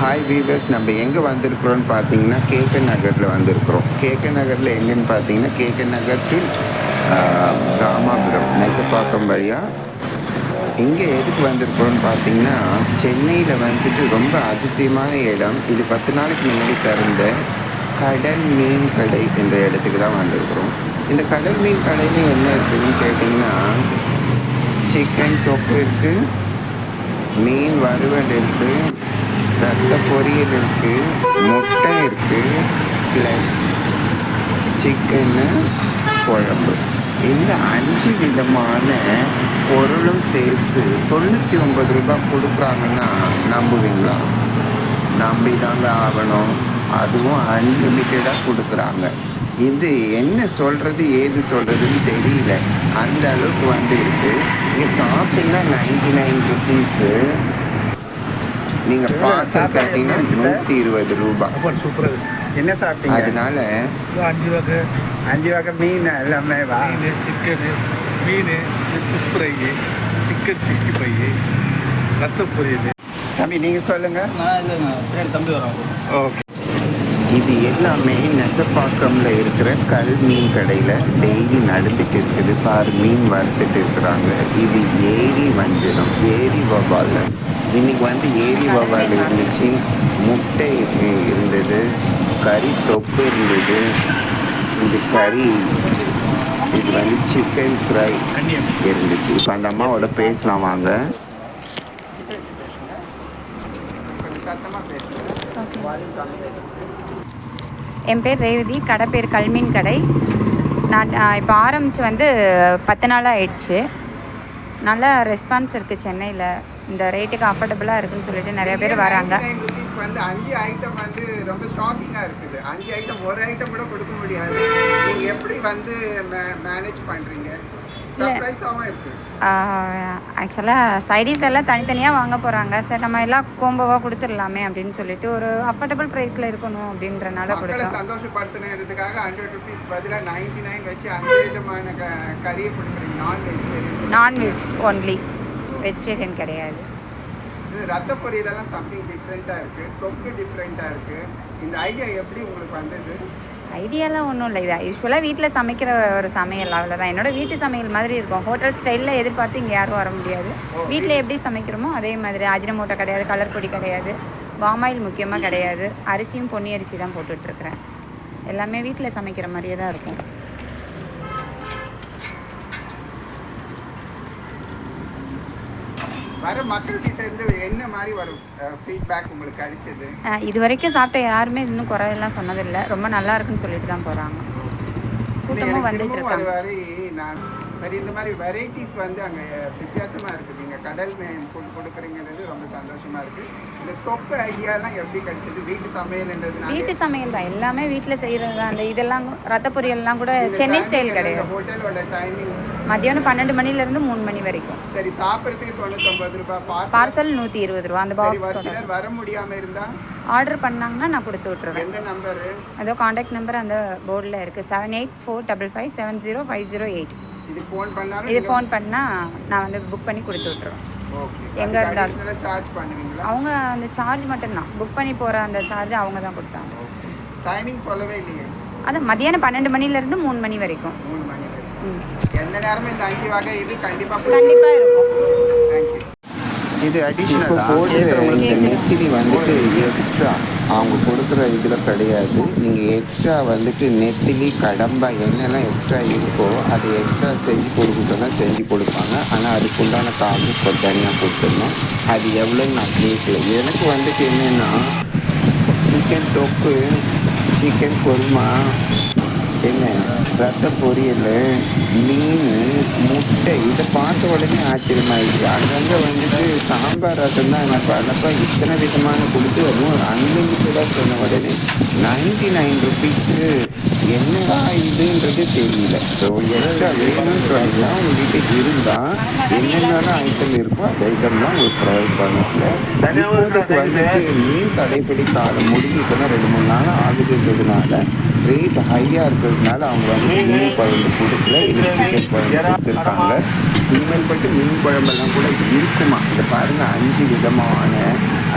Hi viewers நம்ம எங்கே வந்திருக்கிறோம்னு பார்த்தீங்கன்னா கேகே நகரில் வந்திருக்கிறோம். கேகே நகரில் எங்கேன்னு பார்த்தீங்கன்னா கேகே நகர் டு ராமாபுரம் நெசப்பாக்கம் வழியாக இங்கே எதுக்கு வந்திருக்கிறோம்னு பார்த்தீங்கன்னா சென்னையில் வந்துட்டு ரொம்ப அதிசயமான இடம். இது பத்து நாளைக்கு முன்னாடி திறந்த கடல் மீன் கடை என்ற இடத்துக்கு தான் வந்திருக்கிறோம். இந்த கடல் மீன் கடையில் என்ன இருக்குதுன்னு கேட்டிங்கன்னா சிக்கன் தொப்பு இருக்குது மீன் வறுவல் இருக்குது ரத்த பொரியல் இருக்கு முட்டை இருக்கு ப்ளஸ் சிக்கனு குழம்பு. இந்த அஞ்சு விதமான பொருளும் சேர்த்து தொண்ணூற்றி ஒன்பது ரூபாய் கொடுக்குறாங்கன்னா நம்புவீங்களா? நம்பி தாங்க ஆகணும். அதுவும் அன்லிமிட்டடாக கொடுக்குறாங்க. இது என்ன சொல்கிறது ஏது சொல்கிறதுன்னு தெரியல. அந்த அளவுக்கு வந்து இருக்குது இங்கே சாப்பிட்டிங்கன்னா நைன்டி நைன் ருபீஸு நீங்கள் பார்சல் கட்டிங்கன்னா நூற்றி இருபது ரூபாய் சாப்பாடு சூப்பராக என்ன சாப்பிட்டீங்க? அதனால அஞ்சு வகை. அஞ்சு வகை மீன் எல்லாமே வா. மீன் சிக்கனு மீன் fish fry chicken sixty five ரத்த பொரியல் தம்பி நீங்கள் சொல்லுங்கள் நான் பேர் தம்பி வரோம் ஓகே. இது எல்லாமே நெசப்பாக்கம்ல இருக்கிற கல் மீன் கடையில் டெய்லி நடந்துட்டு இருக்குது. பார் மீன் வறுத்துட்டு இருக்கிறாங்க. இது ஏரி வஞ்சிரம் ஏரி வவால் இன்னைக்கு வந்து ஏரி வவால் இருந்துச்சு. முட்டை இரு- இருந்தது. கறி தொப்பு இருந்தது. இது கறி இது வந்து சிக்கன் ஃப்ரை இருந்துச்சு. இப்போ அந்த அம்மாவோட பேசலாம் வாங்க. என் பேர் ரேவதி கடை பேர் கல்மீன் கடை. நான் இப்போ ஆரம்பித்து வந்து பத்து நாள் ஆயிடுச்சு. நல்ல ரெஸ்பான்ஸ் இருக்குது சென்னையில். இந்த ரேட்டுக்கு அஃபோர்டபுளாக இருக்குன்னு சொல்லிட்டு நிறைய பேர் வராங்க. 99 rupees வந்து அஞ்சு ஐட்டம் வந்து ரொம்ப ஷாக்கிங்காக இருக்குது. அஞ்சு ஐட்டம் ஒரு ஐட்டம் கூட கொடுக்க முடியாது. நீங்கள் எப்படி வந்து மேனேஜ் பண்ணுறீங்க ஆக்சுவலாக சைடிஸ் எல்லாம் தனித்தனியாக வாங்க போகிறாங்க சரி நம்ம எல்லாம் கோம்போவாக கொடுத்துடலாமே அப்படின்னு சொல்லிட்டு ஒரு அஃபோர்டபுள் ப்ரைஸில் இருக்கணும் அப்படின்றனால கொடுத்தோம். சந்தோஷப்படுத்தினதுக்காக ஹண்ட்ரட் ருபீஸ் பதிலாக நைன்டி நைன் வச்சு அஞ்சு விதமான கறியை கொடுக்குறீங்க. நான் வெஜிடேரியன் நான்வெஜ் ஒன்லி வெஜிடேரியன் கிடையாது. ரத்த பொரியலெல்லாம் சம்திங் டிஃப்ரெண்ட்டாக இருக்குது தொக்கு டிஃப்ரெண்ட்டாக இருக்குது இந்த ஐடியா எப்படி உங்களுக்கு வந்தது? ஐடியாலாம் ஒன்றும் இல்லை. இது யூஸ்வலாக வீட்டில் சமைக்கிற ஒரு சமையல். அவ்வளோதான் என்னோட வீட்டு சமையல் மாதிரி இருக்கும். ஹோட்டல் ஸ்டைலில் எதிர்பார்த்து இங்கே யாரும் வர முடியாது. வீட்டில் எப்படி சமைக்கிறோமோ அதே மாதிரி. அஜினமோட்டோ கிடையாது கலர் பொடி கிடையாது. பாமாயில் முக்கியமாக கிடையாது. அரிசியும் பொன்னி அரிசி தான் போட்டுட்ருக்குறேன் எல்லாமே வீட்டில் சமைக்கிற மாதிரியே தான் இருக்கும். வர மக்கள்கிட்ட இருந்து என்ன மாதிரி வரும் ஃபீட்பேக் உங்களுக்கு கிடைச்சது? அஹ் இது வரைக்கும் சாப்பிட்ட யாருமே இன்னும் குறையெல்லாம் சொன்னதில்லை. ரொம்ப நல்லா இருக்குன்னு சொல்லிட்டு தான் போகிறாங்க கூட்டமும் வந்துட்டு இருக்காங்க. நான் சரி இந்த மாதிரி வெரைட்டிஸ் வந்து அங்கே வித்தியாசமாக இருக்குது நீங்கள் கடல் மீன் கொடு கொடுக்குறீங்கிறது ரொம்ப சந்தோஷமாக இருக்குது இந்த தொப்பு ஐடியாலாம் எப்படி கிடைச்சது? வீட்டு சமையல்ன்றதுனால? வீட்டு சமையல் தான். எல்லாமே வீட்டில் செய்கிறது தான். அந்த இதெல்லாம் ரத்த பொரியல்லாம் கூட சென்னை ஸ்டைல் கிடையாது. ஹோட்டலோட டைமிங் மத்தியானம் பன்னெண்டு மணிலேருந்து மூணு மணி வரைக்கும். சரி சாப்பிட்றதுக்கு தொண்ணூத்தொம்பது ரூபாய் பார்சல் நூற்றி இருபது ரூபா. அந்த பாக்ஸ் வர முடியாமல் இருந்தால் ஆர்டர் பண்ணாங்கன்னா நான் கொடுத்து விட்ருவேன் எந்த நம்பரு அதோ காண்டாக்ட் நம்பர் அந்த போர்டில் இருக்குது seven eight four double five seven zero five zero eight இது ஃபோன் பண்ணாலும் இது ஃபோன் பண்ணால் நான் வந்து புக் பண்ணி கொடுத்து விட்ருவேன் ஓகே எங்க இருந்தாலும். சார்ஜ் பண்ணுவீங்களா? அவங்க அந்த சார்ஜ் மட்டும்தான். புக் பண்ணி போகிற அந்த சார்ஜ் அவங்க தான் கொடுத்தாங்க. டைமிங் சொல்லவே இல்லையே. அது மதியானம் பன்னெண்டு மணிலேருந்து மூணு மணி வரைக்கும். மூணு மணி வரைக்கும். ம். எந்த நேரமும் இந்த அஞ்சு வகை இது கண்டிப்பாக கண்டிப்பாக இருக்கும். தேங்க்யூ இது அடிஷ்னலாக இந்த நெத்திலி வந்துட்டு எக்ஸ்ட்ரா அவங்க கொடுக்குற இதில் கிடையாது. நீங்கள் எக்ஸ்ட்ரா வந்துட்டு நெத்திலி கடம்பா என்னெல்லாம் எக்ஸ்ட்ரா இருக்கோ அது எக்ஸ்ட்ரா செஞ்சு கொடுக்க செஞ்சு கொடுப்பாங்க. ஆனால் அதுக்கு உண்டான காசு இப்போ தனியாக கொடுத்துருந்தோம் அது எவ்வளோன்னு நான் கேட்கல எனக்கு வந்துட்டு என்னென்னா சிக்கன் தொக்கு சிக்கன் குருமா என்ன? ரத்த பொரியல் மீன் முட்டை இதை பார்த்த உடனே ஆச்சரியமாயிடுச்சு. அங்கங்கே வந்துட்டு சாம்பார் ரசம் தான் எனக்கு இத்தனை விதமான கொடுத்து அதுவும் அன்லிமிட்டடாக சொன்ன உடனே நைன்டி நைன் ருபீஸு. என்னடா இதுன்றது தெரியல. ஸோ எக்ஸ்ட்ரா வேணும்னு சொன்னா உங்ககிட்ட இருந்தால் என்னென்னலாம் ஐட்டம் இருக்கோ அந்த ஐட்டம்லாம் உங்களுக்கு ப்ரொவைட் பண்ணுவாங்க. இப்போதைக்கு வந்துட்டு மீன் கடைப்பிடி காலம் முடிஞ்சு இப்போ தான் ரெண்டு மூணு நாள் ஆகுதுன்றதுனால ரேட் ஹையாக இருக்கிறதுனால அவங்க வந்து மீன் குழம்பு கொடுக்கல. இல்லை சிக்கன் குழம்பு கொடுத்துருக்காங்க. இனிமேல் பட்டு மீன் குழம்பெல்லாம் கூட இருக்குமா? இதை பாருங்கள் அஞ்சு விதமான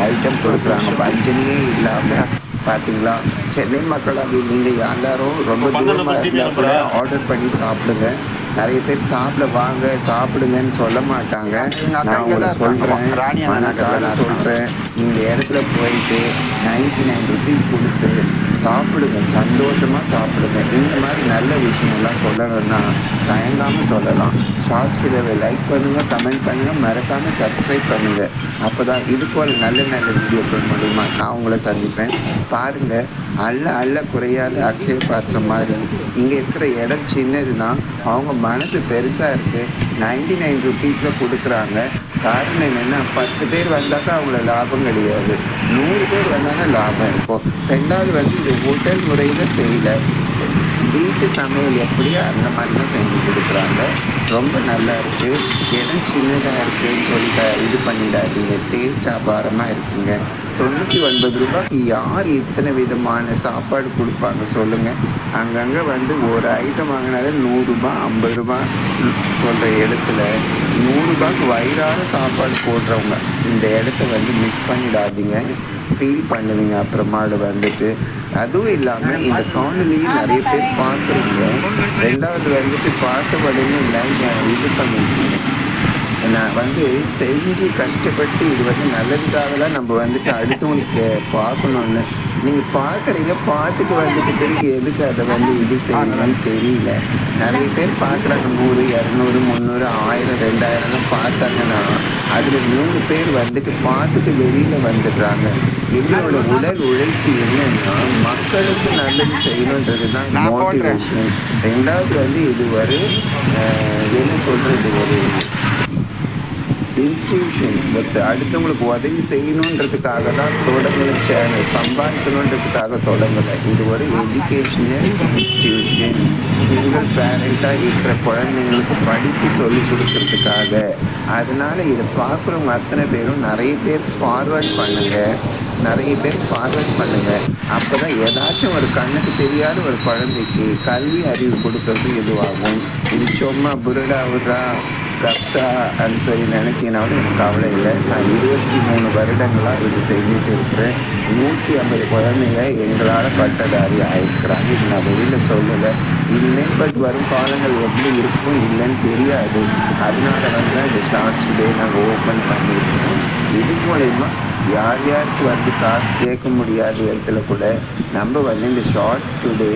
ஐட்டம் கொடுக்குறாங்க. பஞ்சனியே இல்லாமல் பார்த்தீங்களா சென்னை மக்களாகி நீங்கள் எல்லாரும் ரொம்ப தூரமாக இருந்தால் கூட ஆர்டர் பண்ணி சாப்பிடுங்க. நிறைய பேர் சாப்பிட வாங்க சாப்பிடுங்கன்னு சொல்ல மாட்டாங்க. நான் இருக்காங்க. சொல்கிறேன் ராணி சொல்கிறேன் இந்த இடத்துல போயிட்டு நைன்டி நைன் ருபீஸ் கொடுத்து சாப்பிடுங்க. சந்தோஷமாக சாப்பிடுங்க. இந்த மாதிரி நல்ல விஷயங்கள்லாம் சொல்லணும்னா தயங்காமல் சொல்லலாம். ஷார்ட்ஸ் வீடியோவை லைக் பண்ணுங்கள் கமெண்ட் பண்ணுங்கள் மறக்காமல் சப்ஸ்கிரைப் பண்ணுங்கள் அப்போ தான் இது போல் நல்ல நல்ல வீடியோக்கள் மூலிமா நான் உங்களை சந்திப்பேன். பாருங்கள் அள்ள அள்ள குறையாத அக்ஷய பாத்திரம் மாதிரி இங்கே இருக்கிற இடம் சின்னது தான் அவங்க மனசு பெருசாக இருக்குது நைன்டி நைன் ருபீஸில் கொடுக்குறாங்க. காரணம் என்னென்னா பத்து பேர் வந்தாக்கா அவங்கள லாபம் கிடையாது. நூறு பேர் வந்தாங்கன்னா லாபம் இருக்கும். ரெண்டாவது வந்து இது ஹோட்டல் முறையில் செய்யலை. வீட்டு சமையல் எப்படியோ அந்த மாதிரி தான் செஞ்சு கொடுக்குறாங்க. ரொம்ப நல்லா இருக்குது இடம் சின்னதாக இருக்குன்னு சொல்லிட்டு இது பண்ணிடாதீங்க. டேஸ்ட் அபாரமாக இருக்குங்க. தொண்ணூற்றி ஒன்பது ரூபாய்க்கு யார் இத்தனை விதமான சாப்பாடு கொடுப்பாங்க சொல்லுங்கள் அங்கங்கே வந்து ஒரு ஐட்டம் வாங்கினாலே நூறுரூபா ஐம்பது ரூபா சொல்கிற இடத்துல நூறுரூபாய்க்கு வயிறார சாப்பாடு போடுறவங்க இந்த இடத்த வந்து மிஸ் பண்ணிடாதீங்க. ஃபீல் பண்ணுவீங்க. அப்புறமாடு வந்துட்டு அதுவும் இல்லாமல் இந்த காணொலியும் நிறைய பேர் பார்க்குறீங்க. ரெண்டாவது வந்துட்டு பார்த்த உடனே லைக் இது பண்ணிருக்கீங்க நான் வந்து செஞ்சு கஷ்டப்பட்டு இது வந்து நல்லதுக்காகலாம் நம்ம வந்துட்டு அடுத்தவங்களுக்கு பார்க்கணுன்னு நீங்கள் பார்க்குறீங்க பார்த்துட்டு வந்துட்டு பிறகு எதுக்கு அதை வந்து இது செய்யணும்னு தெரியல. நிறைய பேர் பார்க்குறாங்க நூறு இரநூறு முந்நூறு ஆயிரம் ரெண்டாயிரம்லாம் பார்த்தாங்கன்னா அதில் நூறு பேர் வந்துட்டு பார்த்துட்டு வெளியில் வந்துடுறாங்க. எங்களோட உடல் உழைப்பு என்னன்னா மக்களுக்கு நல்லது செய்யணுன்றது தான். மோட்டிவேஷன் ரெண்டாவது வந்து இது ஒரு என்ன சொல்கிறது ஒரு இன்ஸ்டிடியூஷன் பட் அடுத்தவங்களுக்கு உதவி செய்யணுன்றதுக்காக தான் தொடங்கல சேனல் சம்பாதிக்கணுன்றதுக்காக தொடங்கலை. இது ஒரு எஜுகேஷனல் இன்ஸ்டிடியூஷன் சிங்கிள் பேரண்ட்டாக இருக்கிற குழந்தைங்களுக்கு படிப்பு சொல்லி கொடுக்கறதுக்காக. அதனால இதை பார்க்குறவங்க அத்தனை பேரும் நிறைய பேர் ஃபார்வர்ட் பண்ணுங்கள் நிறைய பேர் ஃபார்வர்ட் பண்ணுங்கள் அப்போ தான் ஏதாச்சும் ஒரு கண்ணுக்கு தெரியாத ஒரு குழந்தைக்கு கல்வி அறிவு கொடுக்கறது எதுவாகும்? இது சும்மா புருடா விடுறா கப்ஸா அப்படின்னு சொல்லி நினச்சிங்கனாலும் எனக்கு கவலை இல்லை. நான் இருபத்தி மூணு வருடங்களாக இது செஞ்சுட்டு இருக்கிறேன். நூற்றி ஐம்பது குழந்தைங்க எங்களால் பட்டதாரி ஆயிருக்கிறாங்க. இது நான் வெளியில் சொல்லலை. இல்லை பட் வரும் காலங்கள் எப்படி இருக்கும் இல்லைன்னு தெரியாது. அதனால வந்து இந்த ஷார்ட்ஸ் டே நாங்கள் ஓப்பன் பண்ணியிருக்கோம். இது மூலயமா யார் யாருக்கு வந்து காசு கேட்க முடியாத இடத்துல கூட நம்ம வந்து இந்த ஷார்ட்ஸ் டுடே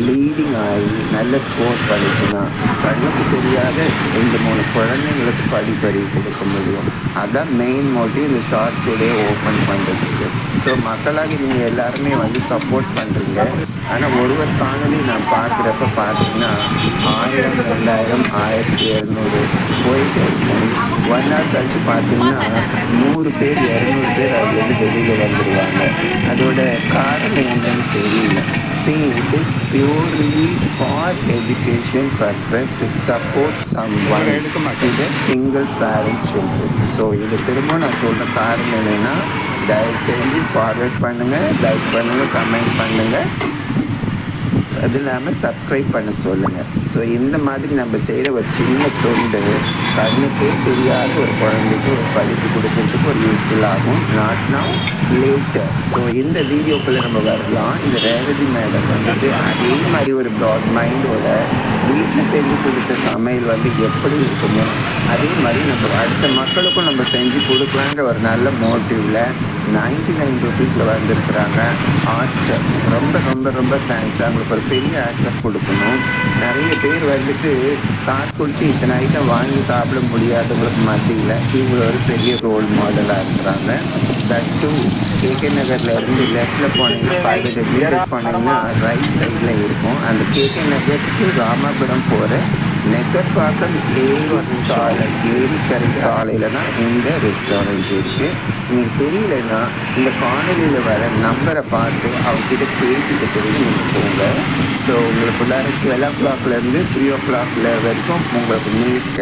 லீடிங் ஆகி நல்ல ஸ்கோர் பண்ணிச்சுன்னா கண்ணுக்கு தெரியாத ரெண்டு மூணு குழந்தைங்களுக்கு படிப்பறிவு கொடுக்க முடியும். அதான் மெயின் மோட்டிவ் இந்த ஷார்ட்ஸ் ஓப்பன் பண்ணுறதுக்கு ஸோ மக்களாகி நீங்கள் எல்லாருமே வந்து சப்போர்ட் பண்ணுறீங்க ஆனால் ஒருவர் காணொலி நான் பார்க்குறப்ப பார்த்தீங்கன்னா ஆயிரம் ரெண்டாயிரம் ஆயிரத்தி எழுநூறு இருக்கும் ஒன் ஹவர் கழிச்சு பார்த்தீங்கன்னா நூறு பேர் இரநூறு பேர் அதுலேருந்து வெளியில் வந்துடுவாங்க அதோட காரணம் என்னன்னு தெரியல. See, it is purely for education purpose to support someone. with a single parent children. So இது திரும்ப நான் சொல்கிற காரணம் என்னென்னா தயவு செஞ்சு ஃபார்வர்ட் பண்ணுங்கள் லைக் பண்ணுங்கள் கமெண்ட் பண்ணுங்கள் அது இல்லாமல் சப்ஸ்கிரைப் பண்ண சொல்லுங்கள் ஸோ இந்த மாதிரி நம்ம செய்கிற ஒரு சின்ன தொண்டு கண்ணுக்கே தெரியாத ஒரு குழந்தைக்கு ஒரு படிப்பு கொடுக்கறதுக்கு ஒரு யூஸ்ஃபுல் ஆகும். நாட் நவ் லேட்டர் ஸோ இந்த வீடியோக்குள்ளே நம்ம வரலாம். இந்த ரேவதி மேடம் வந்துட்டு அதே மாதிரி ஒரு ப்ராட் மைண்டோட வீட்டில் செஞ்சு கொடுத்த சமையல் வந்து எப்படி இருக்குமோ அதே மாதிரி நம்ம அடுத்த மக்களுக்கும் நம்ம செஞ்சு கொடுக்கலான்ற ஒரு நல்ல மோட்டிவில் நைன்டி நைன் ருபீஸில் வந்திருக்கிறாங்க. ஹாஸ்டல் ரொம்ப ரொம்ப ரொம்ப தேங்க்ஸ் அவங்களுக்கு ஒரு பெரிய ஆக்செப்ட் கொடுக்கணும். நிறைய பேர் வந்துட்டு காசு கொடுத்து இத்தனை ஐட்டம் வாங்கி சாப்பிட முடியாதவங்களுக்கு மத்தியில் இவங்க ஒரு பெரிய ரோல் மாடலாக இருக்கிறாங்க. தட் டூ கேகே நகரில் இருந்து லெஃப்டில் போனீங்கன்னா ஃபைவ் ஹண்ட்ரட் மீட்டர் போனீங்கன்னா ரைட் சைடில் இருக்கும். அந்த கேகே நகருக்கு ராமாபுரம் போகிற நெசப்பாக்கம் ஏரி சாலை ஏரிக்கரை சாலையில் தான் இந்த ரெஸ்டாரண்ட் இருக்குது உங்களுக்கு தெரியலன்னா இந்த காணொலியில் வர நம்பரை பார்த்து அவங்ககிட்ட பேசிட்டு பிறகு நீங்கள் போங்க. ஸோ உங்களுக்கு டுவெல் ஓ கிளாக்லேருந்து த்ரீ ஓ கிளாக்ல வரைக்கும் உங்களுக்கு நியூஸ்